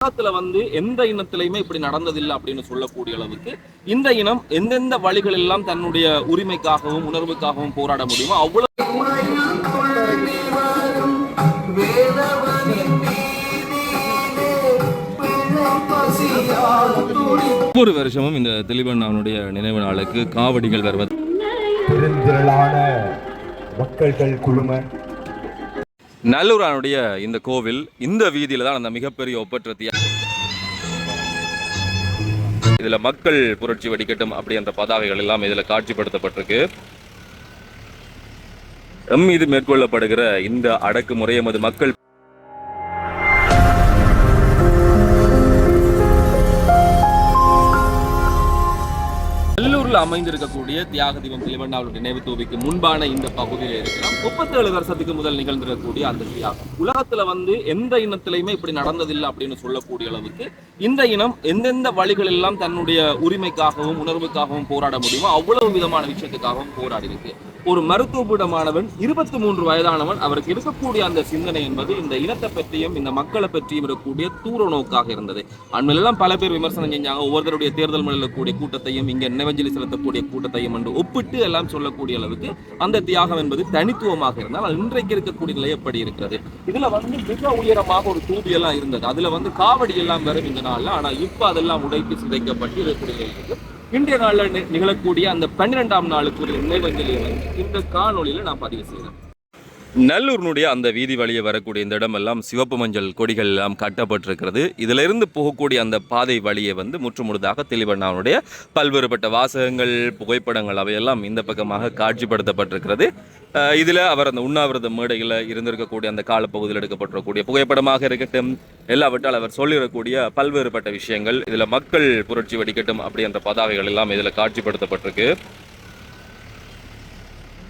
உலகத்துல வந்து எந்த இனத்திலையுமே இப்படி நடந்ததில்லை அப்படின்னு சொல்லக்கூடிய அளவுக்கு இந்த இனம் எந்தெந்த வழிகள் எல்லாம் தன்னுடைய உரிமைக்காகவும் உணர்வுக்காகவும் போராட முடியுமோ அவ்வளவு ஒவ்வொரு வருஷமும் இந்த தெளிவண்ணாவுடைய நினைவு நாளுக்கு காவடிகள் வருவது. மக்கள்கள் குழும நல்லூரானுடைய இந்த கோவில் இந்த வீதியில தான் அந்த மிகப்பெரிய ஒப்பற்றத்தியாக இதில் மக்கள் புரட்சி வெடிக்கட்டும் அப்படின்ற பதாகைகள் எல்லாம் இதுல காட்சிப்படுத்தப்பட்டிருக்கு. எம் மீது மேற்கொள்ளப்படுகிற இந்த அடக்குமுறை எமது மக்கள் நல்லூர்ல அமைந்திருக்கக்கூடிய தியாக தீபம் திலவண்ணாவுடைய நினைவு தூவிக்கு முன்பான இந்த பகுதியில் இருக்கிறோம். முப்பத்தேழு வருஷத்துக்கு முதல் நிகழ்ந்திருக்கக்கூடிய அந்த தியாகம் உலகத்துல வந்து எந்த இனத்திலையுமே இப்படி நடந்ததில்லை அப்படின்னு சொல்லக்கூடிய அளவுக்கு இந்த இனம் எந்தெந்த வழிகள் எல்லாம் தன்னுடைய உரிமைக்காகவும் உணர்வுக்காகவும் போராட முடியுமோ அவ்வளவு விதமான விஷயத்துக்காகவும் போராடி இருக்கு ஒரு மருத்துவ மாணவன் இருபத்தி மூன்று வயதானவன் அவருக்கு இருக்கக்கூடிய அந்த சிந்தனை என்பது இந்த இனத்தை பற்றியும் இந்த மக்களை பற்றியும் இருக்கக்கூடிய தூர நோக்காக இருந்தது. அண்மையிலெல்லாம் பல பேர் விமர்சனம் செஞ்சாங்க. ஒவ்வொருத்தருடைய தேர்தல் மண்டல கூடிய கூட்டத்தையும் இங்கே நினைவஞ்சலி செலுத்தக்கூடிய கூட்டத்தையும் என்று ஒப்பிட்டு எல்லாம் சொல்லக்கூடிய அளவுக்கு அந்த தியாகம் என்பது தனித்துவமாக இருந்தால் அது இன்றைக்கு இருக்கக்கூடிய நிலை எப்படி இருக்கிறது? இதுல வந்து மிக உயரமாக ஒரு தூபி எல்லாம் இருந்தது. அதுல வந்து காவடி எல்லாம் வரும் இந்த நாள்ல. ஆனா இப்ப அதெல்லாம் உடைத்து சிதைக்கப்பட்டு இருக்கக்கூடிய நிலை இருக்கு இன்றைய நாளில் நிகழக்கூடிய அந்த பன்னிரெண்டாம் நாளுக்குரிய நினைவஞ்சலியை வந்து இந்த காணொலியில நான் பதிவு செய்கிறேன். நல்லூர்னுடைய அந்த வீதி வழியே வரக்கூடிய இந்த இடமெல்லாம் சிவப்பு மஞ்சள் கொடிகள் எல்லாம் கட்டப்பட்டிருக்கிறது. இதிலிருந்து போகக்கூடிய அந்த பாதை வழியை வந்து முற்றுமுழுதாக தெளிவண்ணாவுடைய பல்வேறுபட்ட வாசகங்கள் புகைப்படங்கள் அவையெல்லாம் இந்த பக்கமாக காட்சிப்படுத்தப்பட்டிருக்கிறது. இதில் அவர் அந்த உண்ணாவிரத மேடையில் இருந்திருக்கக்கூடிய அந்த காலப்பகுதியில் எடுக்கப்பட்டிருக்கக்கூடிய புகைப்படமாக இருக்கட்டும் எல்லாவற்றால் அவர் சொல்லிடக்கூடிய பல்வேறுபட்ட விஷயங்கள் இதில் மக்கள் புரட்சி வெடிக்கட்டும் அப்படின்ற பதாகைகள் எல்லாம் இதில் காட்சிப்படுத்தப்பட்டிருக்கு.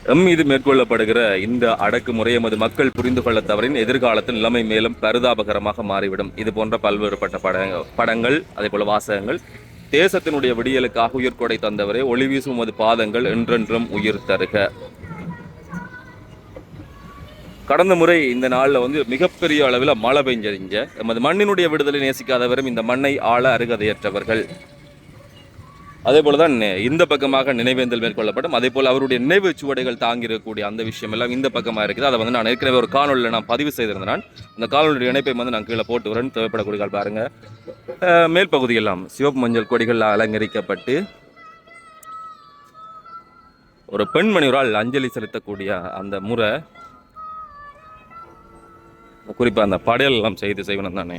எம் மீது மேற்கொள்ளப்படுகிற இந்த அடக்குமுறை எமது மக்கள் புரிந்து கொள்ள தவறின் எதிர்காலத்தில் நிலைமை மேலும் பரிதாபகரமாக மாறிவிடும். இது போன்ற பல்வேறுபட்ட படங்கள் படங்கள் அதே போல வாசகங்கள் தேசத்தினுடைய விடியலுக்காக உயிர்கொடை தந்தவரே ஒளி வீசும் உமது பாதங்கள் என்றென்றும் உயிர் தருக. கடந்த முறை இந்த நாளில் வந்து மிகப்பெரிய அளவில் மழை பெஞ்சறிஞ்ச எமது மண்ணினுடைய விடுதலை நேசிக்காதவரும் இந்த மண்ணை ஆள அருகதையற்றவர்கள். அதே போல தான் இந்த பக்கமாக நினைவேந்தல் மேற்கொள்ளப்படும். அதே போல் அவருடைய நினைவு சுவடைகள் தாங்கியிருக்கக்கூடிய அந்த விஷயம் எல்லாம் இந்த பக்கமாக இருக்குது. அதை வந்து நான் ஏற்கனவே ஒரு காணொலியில் நான் பதிவு செய்திருந்தேன் நான். அந்த காணொலியுடைய இணைப்பை வந்து நான் கீழே போட்டு வரேன் தேவைப்படக்கூடிய பாருங்கள் பாருங்க. மேல் பகுதியெல்லாம் சிவப்பு மஞ்சள் கொடிகள் அலங்கரிக்கப்பட்டு ஒரு பெண்மணி ஒரு ஆள் அஞ்சலி செலுத்தக்கூடிய அந்த முறை குறிப்பாக அந்த படையல் எல்லாம் செய்து செய்வனம் தானே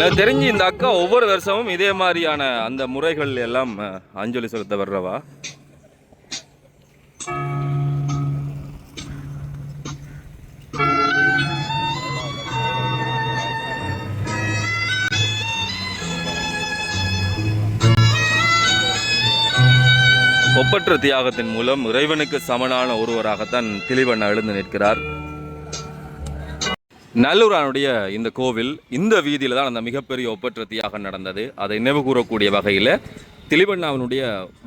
எனக்கு தெரிஞ்சு இந்த அக்கா ஒவ்வொரு வருஷமும் இதே மாதிரியான அந்த முறைகள் எல்லாம் அஞ்சலி செலுத்த வர்றவா? ஒப்பற்ற தியாகத்தின் மூலம் இறைவனுக்கு சமனான ஒருவராகத்தான் திலிவண்ணா எழுந்து நிற்கிறார். நல்லூரானுடைய இந்த கோவில் இந்த வீதியில் தான் அந்த மிகப்பெரிய ஒப்பற்ற தியாகம் நடந்தது. அதை நினைவு கூறக்கூடிய வகையில் திலிவண்ணாவினுடைய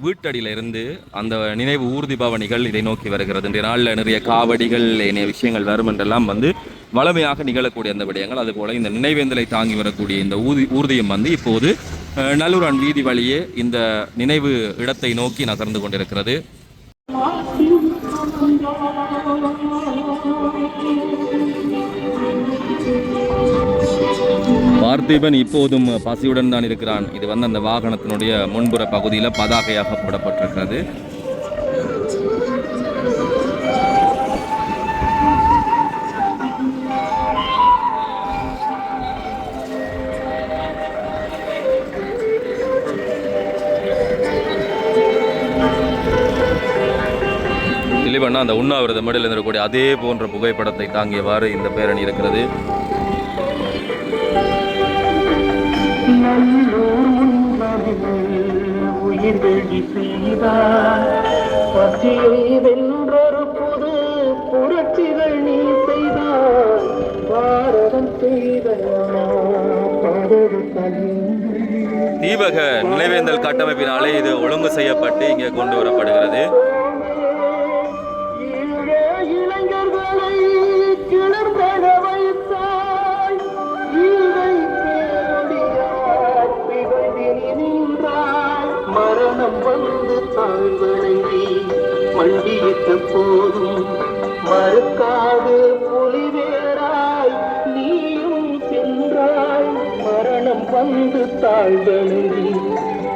வீட்டடியிலிருந்து அந்த நினைவு ஊர்தி பவனிகள் இதை நோக்கி வருகிறது. இன்றைய நாளில் நிறைய காவடிகள் நிறைய விஷயங்கள் வரும் என்றெல்லாம் வந்து வளமையாக நிகழக்கூடிய அந்த விடயங்கள். அதுபோல் இந்த நினைவேந்தலை தாங்கி வரக்கூடிய இந்த ஊதி ஊர்தியம் வந்து இப்போது நல்லூரான் வீதி வழியே இந்த நினைவு இடத்தை நோக்கி நகர்ந்து கொண்டிருக்கிறது. பார்த்திபன் இப்போதும் பசியுடன் தான் இருக்கிறான். இது வந்து அந்த வாகனத்தினுடைய முன்புற பகுதியில் பதாகையாக போடப்பட்டிருக்கிறது. திலீபண்ணா அந்த உண்ணாவிரத மடியில் இருக்கக்கூடிய அதே போன்ற புகைப்படத்தை தாங்கியவாறு இந்த பேரணி இருக்கிறது. உயிர்வெளி செய்தார். பசியை வென்றொரு புது புரட்சிகள் நீ செய்தார். பாரதம் செய்த தீபக நினைவேந்தல் கட்டமைப்பினாலே இது ஒழுங்கு செய்யப்பட்டு இங்கே கொண்டு வரப்படுகிறது. மனம் வந்து தாழ்வணங்கி மண்டியிட்ட போதும் மறுக்காது புலிவேராய். நீயும் சென்றாய் மரணம் வந்து தாழ்வணங்கி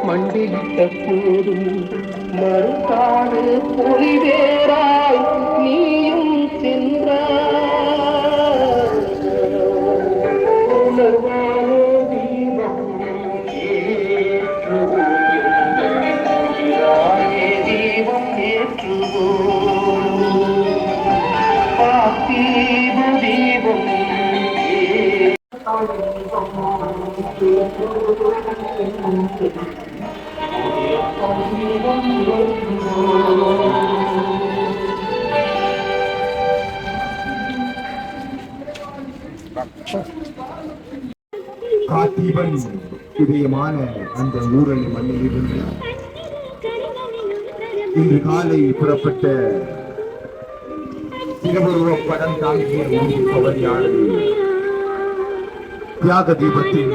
மண்டியிட்ட போதும் மறுக்காது புலிவேராய். காத்தீபன் இதயமான அந்த ஊரல் மண்ணில் இருந்து இன்று காலை புறப்பட்ட திருவருவ படம் தாங்கிய ஊர் தியாக தீபத்தின்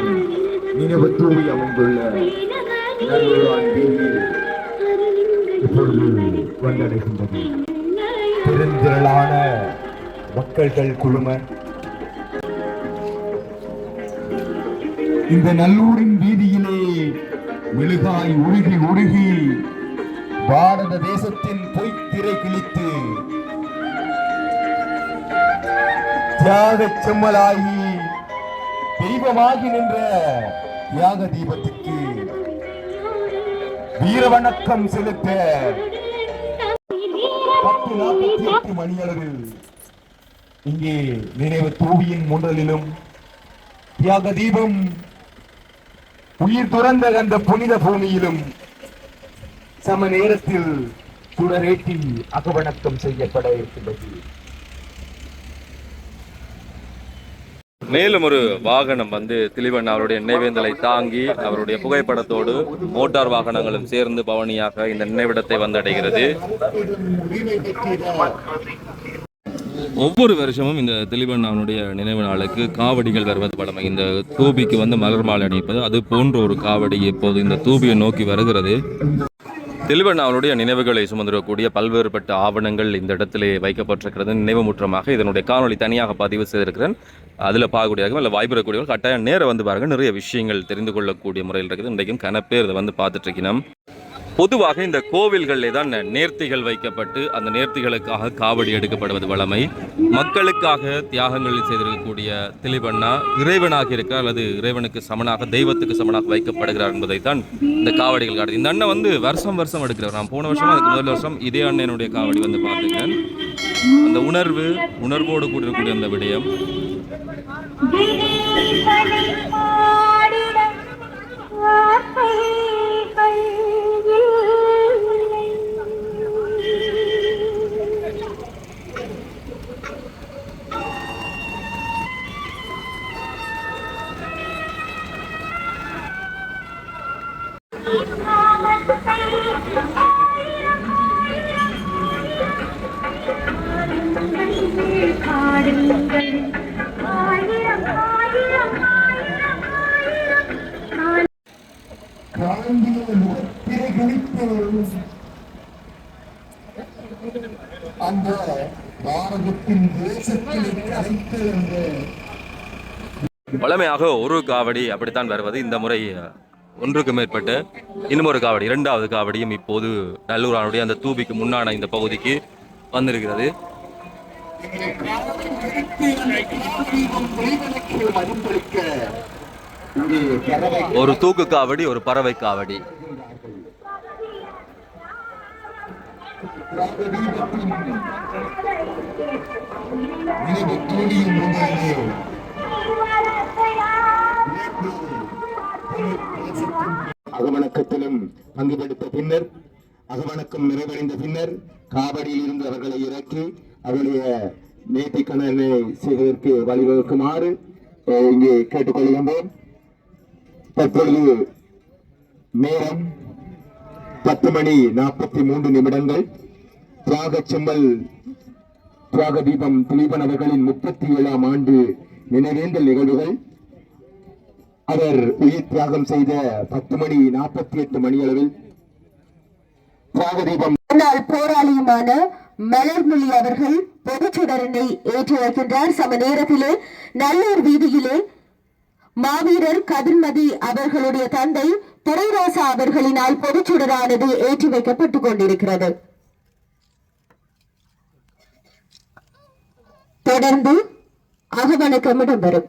நினைவு தூவி அமைந்துள்ள நல்லூரான் வீதியில் இப்பொழுது வந்தடைகின்றது. பெருந்திரளான மக்கள்கள் குழும இந்த நல்லூரின் வீதியிலே மெழுகாய் உருகி உருகி பாரத தேசத்தின் பொய்த்திரை கிழித்து தியாகச் செம்மலாகி தெய்வமாகி நின்ற தியாக தீபத்துக்கு வீர வணக்கம் செலுத்த பத்து நாற்பத்தி எட்டு மணியளவில் இங்கே நினைவு தூவியின் முன்றலிலும் தியாக தீபம் உயிர் துறந்த அந்த புனித பூமியிலும் சம நேரத்தில் சுடரேற்றி அகவணக்கம் செய்யப்பட இருக்கின்றது. மேலும் ஒரு வாகனம் வந்து திலிவன் அவருடைய நினைவேந்தலை தாங்கி அவருடைய புகைப்படத்தோடு மோட்டார் வாகனங்களும் சேர்ந்து பவனியாக இந்த நினைவிடத்தை வந்தடைகிறது. ஒவ்வொரு வருஷமும் இந்த தெளிவன் அவனுடைய நினைவு நாளுக்கு காவடிகள் வருவது பழமை இந்த தூபிக்கு வந்து மலர் மாலை அணிப்பது அது போன்ற ஒரு காவடி இப்போது இந்த தூபியை நோக்கி வருகிறது. திலிவன் நினைவுகளை சுமந்திரக்கூடிய பல்வேறுபட்ட ஆவணங்கள் இந்த இடத்திலே வைக்கப்பட்டிருக்கிறது. நினைவு முற்றமாக இதனுடைய காணொளி தனியாக பதிவு செய்திருக்கிறேன். அதில் பார்க்கக்கூடியவங்க இல்லை வாய்ப்பு கட்டாயம் நேரம் வந்து பாருங்க. நிறைய விஷயங்கள் தெரிந்து கொள்ளக்கூடிய முறையில் இருக்குது. இன்றைக்கும் கனப்பேர் இதை வந்து பார்த்துட்டு இருக்கணும் பொதுவாக இந்த கோவில்களிலே தான் நேர்த்திகள் வைக்கப்பட்டு அந்த நேர்த்திகளுக்காக காவடி எடுக்கப்படுவது வழமை. மக்களுக்காக தியாகங்கள் செய்திருக்கக்கூடிய திலிபண்ணா இறைவனாக இருக்கிறார் அல்லது இறைவனுக்கு சமனாக தெய்வத்துக்கு சமனாக வைக்கப்படுகிறார் என்பதைத்தான் இந்த காவடிகள் காட்டுது. இந்த அண்ணன் வந்து வருஷம் வருஷம் எடுக்கிறார். நான் போன வருஷம் அதுக்கு முதல் வருஷம் இதே அண்ணனுடைய காவடி வந்து பார்த்துக்கிறேன். அந்த உணர்வு உணர்வோடு கூடியிருக்கக்கூடிய அந்த விடயம். அந்த பாரதத்தின் தேசத்தில் கரைத்திருந்த வழமையாக ஒரு காவடி அப்படித்தான் வருவது. இந்த முறை ஒன்றுக்கு மேற்பட்டு இன்னும் ஒரு காவடி இரண்டாவது காவடியும் இப்போது நல்லூரானுடைய அந்த தூபிக்கு முன்னான இந்த பகுதிக்கு வந்திருக்கிறது. ஒரு தூக்கு காவடி ஒரு பறவை காவடி அகவணக்கத்திலும் பங்குபடுத்த பின்னர் அகவணக்கம் நிறைவடைந்த பின்னர் காவடியில் இருந்து அவர்களை இறக்கி அவருடைய நேர்த்திக்கடனை செய்வதற்கு வழிவகுக்குமாறு இங்கே கேட்டுக்கொள்கின்றோம் தற்பொழுது நேரம் பத்து மணி நாற்பத்தி மூன்று நிமிடங்கள். தியாக செம்மல் தியாக தீபம் திலீபன் அவர்களின் முப்பத்தி ஏழாம் ஆண்டு நினைவேந்தல் நிகழ்வுகள். அவர் உயிர் தியாகம் செய்த பத்து மணி நாற்பத்தி எட்டு மணி அளவில் தியாக தீபம். முன்னாள் போராளியுமான மலர்மொழி அவர்கள் பொதுச்சுடரனை ஏற்றி வைக்கின்றார். சம நேரத்திலே நல்லூர் வீதியிலே மாவீரர் கதிர்மதி அவர்களுடைய தந்தை துரைராசா அவர்களினால் பொதுச்சுடரானது ஏற்றி வைக்கப்பட்டுக் கொண்டிருக்கிறது. தொடர்ந்து அகவணக்கம் இடம்பெறும்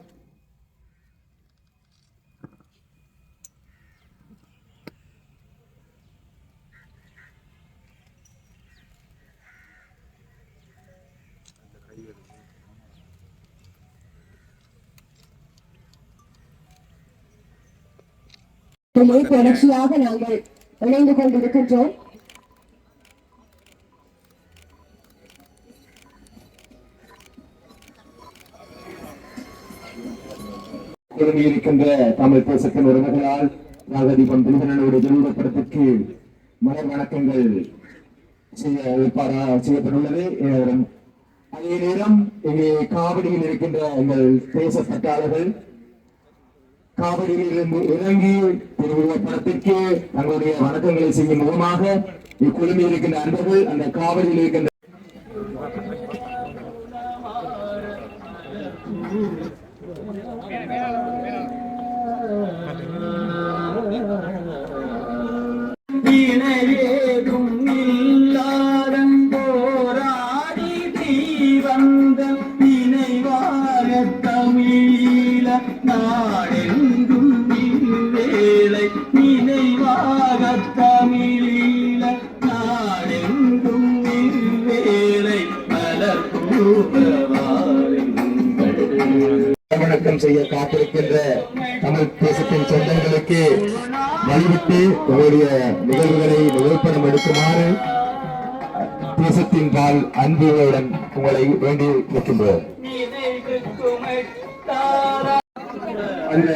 இதிலே தொடர்ச்சியாக நாங்கள் இணைந்து கொண்டிருக்கின்றோம். இருக்கின்ற தமிழ் தேசத்தின் உறவுகளால் நாகதீபம் திலகனோட ஜென்மப்படத்திற்கு மலர் வணக்கங்கள் செய்ய ஏற்பாடா செய்யப்பட்டுள்ளது. அதே நேரம் இங்கே காவடியில் இருக்கின்ற எங்கள் தேச பட்டாளர்கள் காவடியில் இறங்கி திருவிழா படத்திற்கு தங்களுடைய வணக்கங்களை செய்யும் முகமாக இக்குழுமில் இருக்கின்ற அன்பர்கள் அந்த காவிரியில் இருக்கின்ற செய்ய காத்திருக்கின்ற தமிழ் தேசத்தின் சொந்தங்களுக்கு வழிவிட்டு உங்களுடைய நிகழ்வுகளை நிகழ்ப்படம் எடுக்குமாறு தேசத்தின் பால் அன்புகளுடன் உங்களை வேண்டி நிற்கின்றோம். அந்த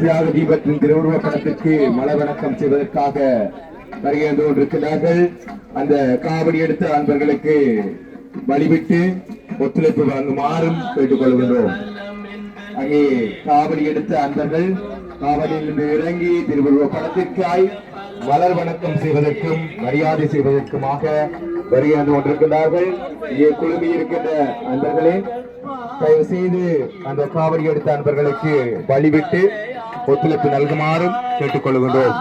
தியாக தீபத்தின் திருவுருவ படத்திற்கு மல வணக்கம் செய்வதற்காக வருகின்ற கொண்டிருக்கிறார்கள் அந்த காவடி எடுத்த அன்பர்களுக்கு வழிவிட்டு ஒத்துழைப்பு வழங்குமாறும் கேட்டுக்கொள்கின்றோம். அங்கே காவடி எடுத்த அன்பர்கள் காவலியிலிருந்து இறங்கி திருவுருவ படத்திற்காய் மலர் வணக்கம் செய்வதற்கும் மரியாதை செய்வதற்குமாக வருகை வந்து கொண்டிருக்கிறார்கள் இங்கே குழுமி இருக்கின்ற அன்பர்களே தயவு செய்து அந்த காவடி எடுத்த அன்பர்களுக்கு வழிவிட்டு ஒத்துழைப்பு நல்குமாறும் கேட்டுக்கொள்கின்றோம்.